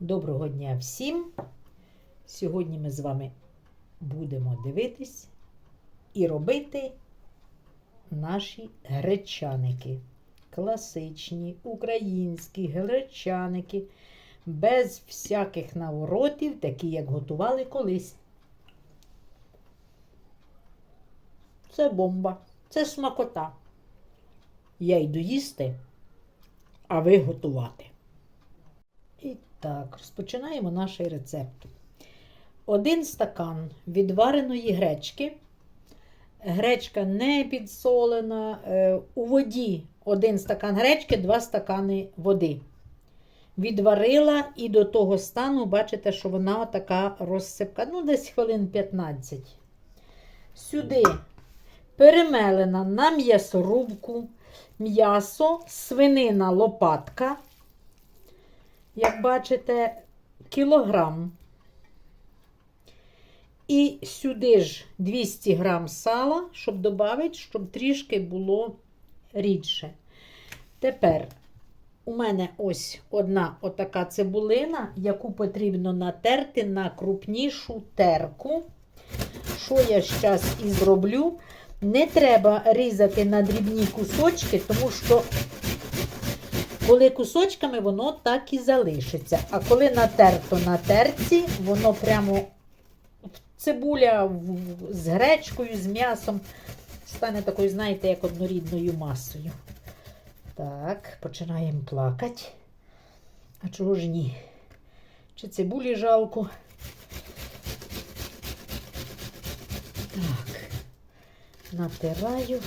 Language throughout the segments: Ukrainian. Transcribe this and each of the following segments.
Доброго дня всім! Сьогодні ми з вами будемо дивитись і робити наші гречаники. Класичні українські гречаники, без всяких наворотів, такі, як готували колись. Це бомба, це смакота. Я йду їсти, а ви готувати. І так, розпочинаємо наш рецепт. Один стакан відвареної гречки. Гречка не підсолена. Е, У воді один стакан гречки, два стакани води. Відварила і до того стану, бачите, що вона така розсипка, ну, десь хвилин 15. Сюди перемелена на м'ясорубку, м'ясо, свинина лопатка як бачите, кілограм. І сюди ж 200 грам сала, щоб додати, щоб трішки було рідше. Тепер у мене ось одна отака цибулина, яку потрібно натерти на крупнішу терку. Що я зараз і зроблю. Не треба різати на дрібні кусочки, тому що коли кусочками, воно так і залишиться. А коли натерто на терці, воно прямо цибуля з гречкою, з м'ясом стане такою, знаєте, як однорідною масою. Так, починаємо плакати. А чого ж ні? Чи цибулі жалко? Так, натираю.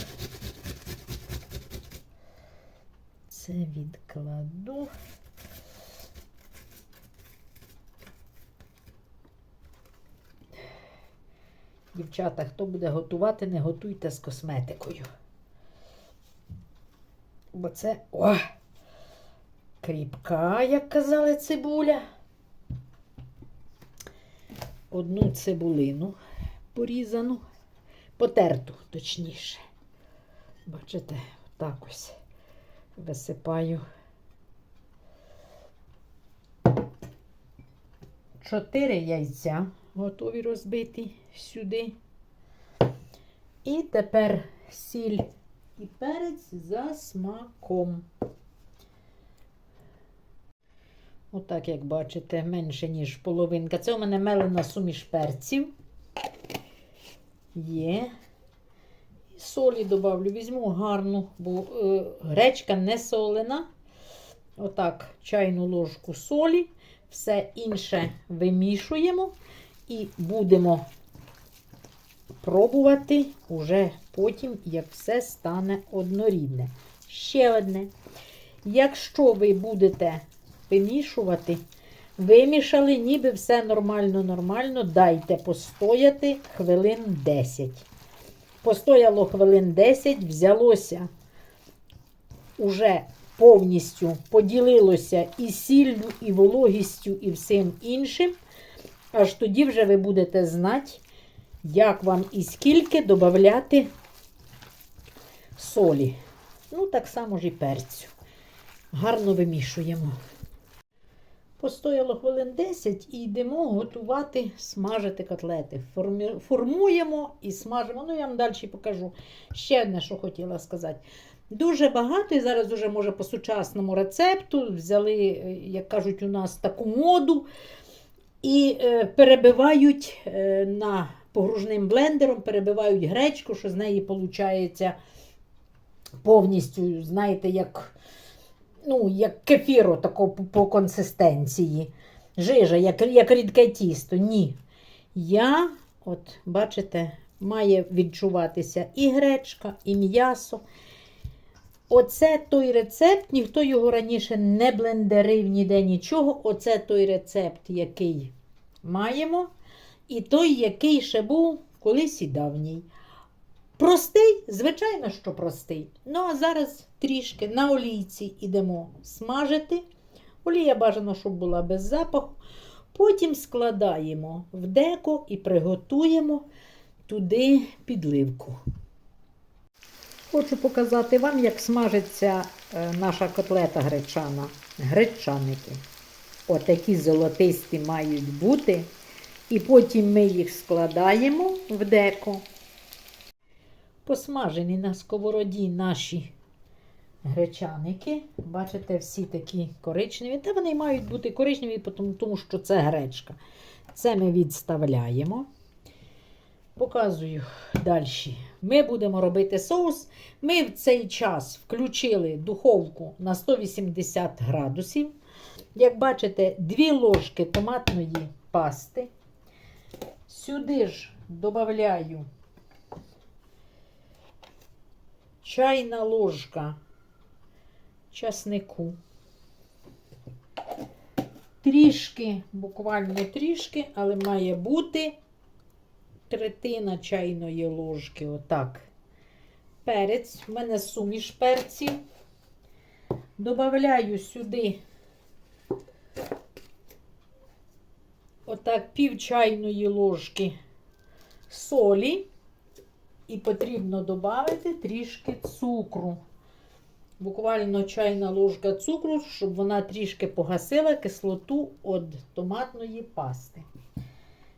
Це відкладу. Дівчата, хто буде готувати, не готуйте з косметикою. Бо це о! Кріпка, як казали, цибуля. Одну цибулину порізану, потерту, точніше. Бачите, отак ось висипаю чотири яйця готові розбити сюди. І тепер сіль і перець за смаком. Отак, як бачите, менше, ніж половинка. Це у мене мелена суміш перців. Є солі додавлю, візьму гарну, бо е, гречка не солена. Отак, чайну ложку солі, все інше вимішуємо і будемо пробувати уже потім, як все стане однорідне. Ще одне. Якщо ви будете вимішувати, вимішали, ніби все нормально-нормально, дайте постояти хвилин 10. Постояло хвилин 10, взялося уже повністю поділилося і сіллю, і вологістю, і всім іншим. Аж тоді вже ви будете знати, як вам і скільки додати солі. Ну, так само ж і перцю. Гарно вимішуємо. Постояло хвилин 10 і йдемо готувати, смажити котлети. Формуємо і смажимо. Ну, я вам далі покажу. Ще одне, що хотіла сказати. Дуже багато, і зараз уже, може, по сучасному рецепту взяли, е, як кажуть, у нас таку моду і е, перебивають е, на погружним блендером, перебивають гречку, що з неї виходить повністю, знаєте, як ну, як кефіру такого по, по консистенції. Жижа, як, як рідке тісто. Ні. Я, от, бачите, має відчуватися і гречка, і м'ясо. Оце той рецепт, ніхто його раніше не блендерив ніде нічого. Оце той рецепт, який маємо. І той, який ще був колись і давній. Простий, звичайно, що простий. Ну, а зараз трішки на олійці йдемо смажити. Олія бажано, щоб була без запаху. Потім складаємо в деко і приготуємо туди підливку. Хочу показати вам, як смажиться е, наша котлета гречана. Гречаники. отакі золотисті мають бути. І потім ми їх складаємо в деко. Посмажені на сковороді наші гречаники. Бачите, всі такі коричневі. Та вони мають бути коричневі, тому, що це гречка. Це ми відставляємо. Показую далі. Ми будемо робити соус. Ми в цей час включили духовку на 180 градусів. Як бачите, 2 ложки томатної пасти. Сюди ж додаю чайна ложка часнику. Трішки, буквально трішки, але має бути третина чайної ложки. Отак. Перець. У мене суміш перців. Добавляю сюди отак пів чайної ложки солі. І потрібно додати трішки цукру. Буквально чайна ложка цукру, щоб вона трішки погасила кислоту від томатної пасти.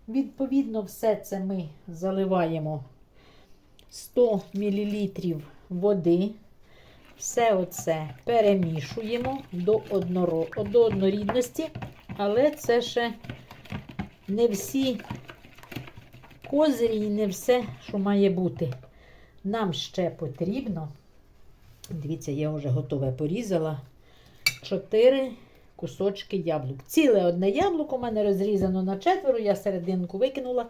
Відповідно, все це ми заливаємо 100 мл води. Все оце перемішуємо до, одноро... до однорідності, але це ще не всі козирі і не все, що має бути. Нам ще потрібно, дивіться, я вже готове порізала, 4 кусочки яблук. Ціле одне яблуко у мене розрізано на четверо, я серединку викинула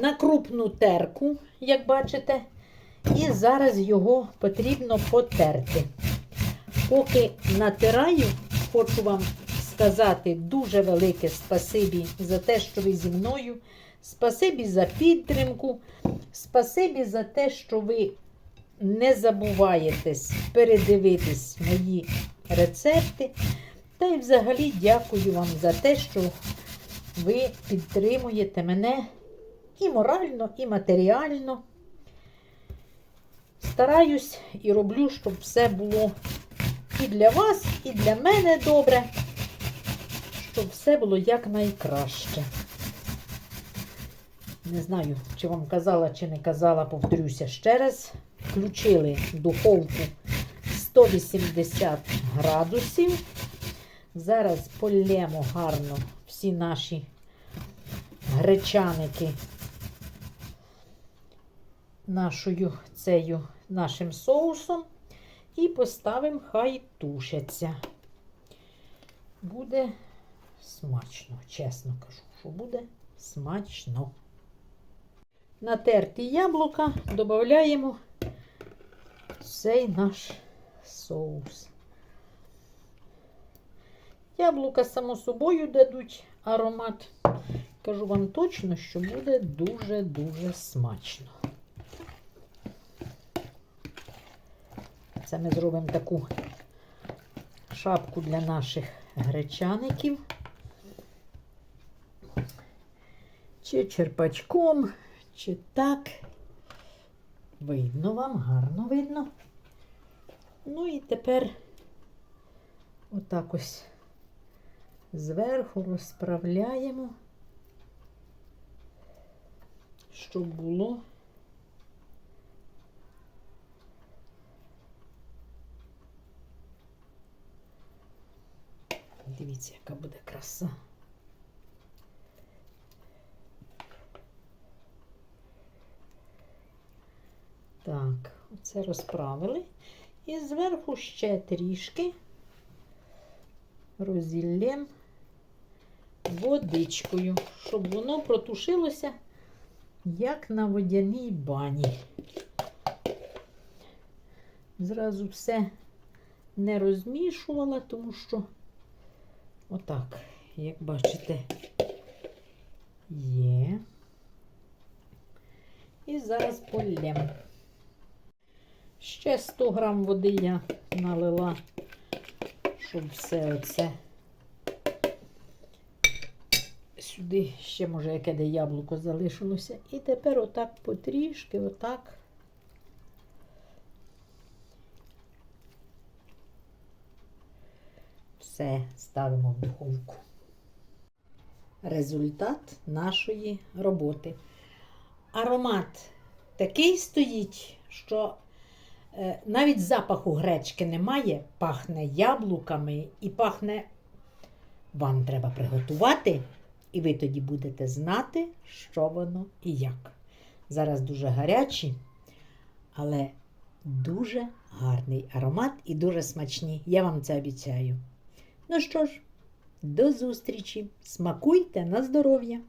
на крупну терку, як бачите. І зараз його потрібно потерти. Поки натираю, хочу вам сказати дуже велике спасибі за те, що ви зі мною. Спасибі за підтримку. Спасибі за те, що ви не забуваєтесь передивитись мої рецепти. Та й взагалі дякую вам за те, що ви підтримуєте мене і морально, і матеріально. Стараюсь і роблю, щоб все було і для вас, і для мене добре, щоб все було якнайкраще. Не знаю, чи вам казала, чи не казала, повторюся ще раз. Включили духовку 180 градусів. Зараз полємо гарно всі наші гречаники нашою цею, нашим соусом і поставимо, хай тушаться. Буде смачно, чесно кажу, що буде смачно. Натерті яблука додаємо цей наш соус. Яблука, само собою, дадуть аромат. Кажу вам точно, що буде дуже-дуже смачно. Це ми зробимо таку шапку для наших гречаників. Чи черпачком, чи так. Видно вам, гарно видно. Ну і тепер отак ось зверху розправляємо, щоб було. Дивіться, яка буде краса. Так, оце розправили. І зверху ще трішки розіллям водичкою, щоб воно протушилося, як на водяній бані. Зразу все не розмішувала, тому що отак, як бачите, є. І зараз полємо. Ще 100 грам води я налила, щоб все оце. Сюди ще, може, яке де яблуко залишилося. І тепер отак потрішки, отак. Все ставимо в духовку. результат нашої роботи. Аромат такий стоїть, що навіть запаху гречки немає, пахне яблуками і пахне. Вам треба приготувати, і ви тоді будете знати, що воно і як. Зараз дуже гарячі, але дуже гарний аромат і дуже смачні. Я вам це обіцяю. Ну що ж, до зустрічі! Смакуйте на здоров'я!